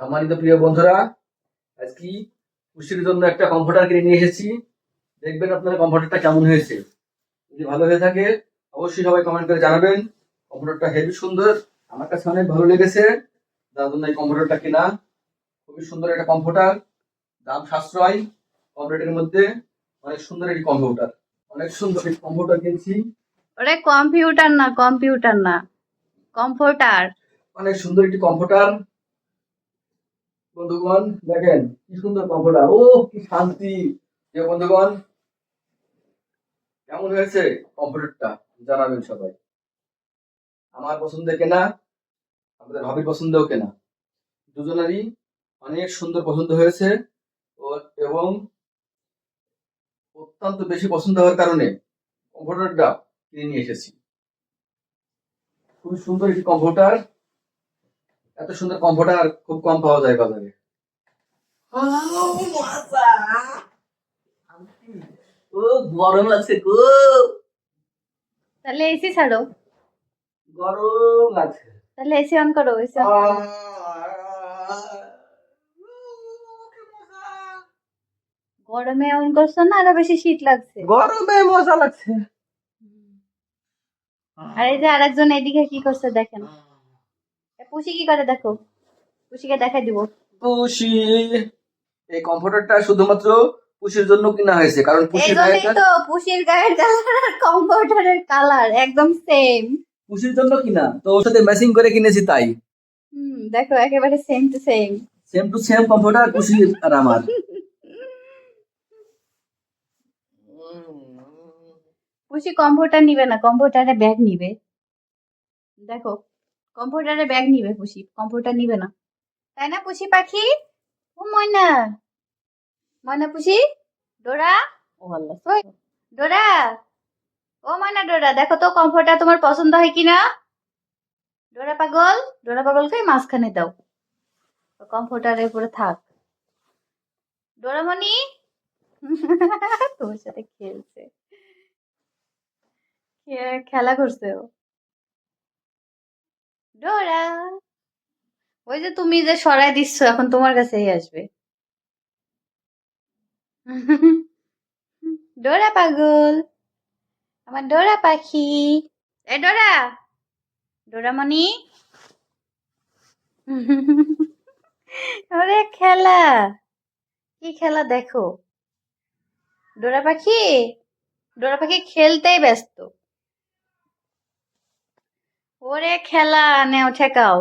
সম্মানিত প্রিয় বন্ধুরা আজকে পুষ্টির জন্য একটা কমফোর্টার কিনে নিয়ে এসেছি। দেখবেন আপনার কমফোর্টারটা কেমন হয়েছে। যদি ভালো হয়ে থাকে অবশ্যই সবাই কমেন্ট করে জানাবেন। কম্পিউটারটা হেভি সুন্দর আমার কাছে অনেক ভালো লেগেছে। যার জন্য এই কম্পিউটারটা কেনা। খুবই সুন্দর একটা কম্পিউটার দাম সাশ্রয় কম্পিউটারের মধ্যে অনেক সুন্দর একটি কম্পিউটার অনেক সুন্দর একটি কম্পিউটার কিনছি। ওরে কম্পিউটার না কম্পিউটার না কম্পিউটার অনেক সুন্দর একটি কম্পিউটার বন্ধুগণ, দেখেন কি সুন্দর কম্পিউটার ও কি শান্তি। যে বন্ধুগণ, কেমন হয়েছে কম্পিউটারটা জানাবেন সবাই। আমার পছন্দের কেনা, আমাদের ভাবির পছন্দেও কেনা। দুজনেরই অনেক সুন্দর পছন্দ হয়েছে ও, এবং অত্যন্ত বেশি পছন্দ হওয়ার কারণে কম্পিউটারটা কিনে নিয়ে এসেছি। খুবই সুন্দর একটি কম্পিউটার এত সুন্দর কম্পিউটার খুব কম পাওয়া যায় বাজারে। ও গরম লাগছে গো। তাহলে এসি ছাড়ো। গরম লাগছে। তাহলে এসি অন করো এসি গরমে অন করছ না আরও বেশি শীত লাগছে? গরমে মজা লাগছে। আর এই যে আরেকজন এদিকে কি করছে দেখেন। পুষি কি করে দেখো? পুষিকে দেখাই দিব। পুষি। এই কম্পিউটারটা শুধুমাত্র পুষির জন্য কিনা হয়েছে কারণ পুষির গায়েটা তো পুষির গায়ের কালার আর কালার একদম সেম পুষির জন্য কিনা? তো ওর সাথে ম্যাচিং করে কিনেছি তাই। হুম দেখো একেবারে same to same same to same computer Pushi আর আমার। পুষি কম্পিউটার নিবে না কম্পিউটারে ব্যাগ নিবে। দেখো কম্পিউটারে ব্যাগ নিবে পুষি কম্পিউটার নিবে না। তাই না পুষি পাখি? ও ময়না। ময়না পুষি? ডোরা? ও আল্লাহ। ডোরা? ও ময়না ডোরা দেখো তো কম্পিউটার তোমার পছন্দ হয় কিনা ডোরা পাগল? ডোরা পাগলকে মাঝখানে দাও। কম্পিউটারের উপরে থাক। ডোরামণি? তোমার সাথে খেলছে। খেলা করছে ও। ডোরা, ওই যে তুমি যে সরাই দিচ্ছ, এখন তোমার কাছেই আসবে। ডোরা পাগল, আমার ডোরা পাখি। এ ডোরা ডোরামণি ওরে খেলা, কি খেলা দেখো? ডোরা পাখি? ডোরা পাখি খেলতেই ব্যস্ত। ওরে খেলা নেও ঠেকাও।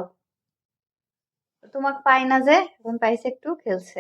তোমাকে পাই না যে এখন পাইছে একটু খেলছে।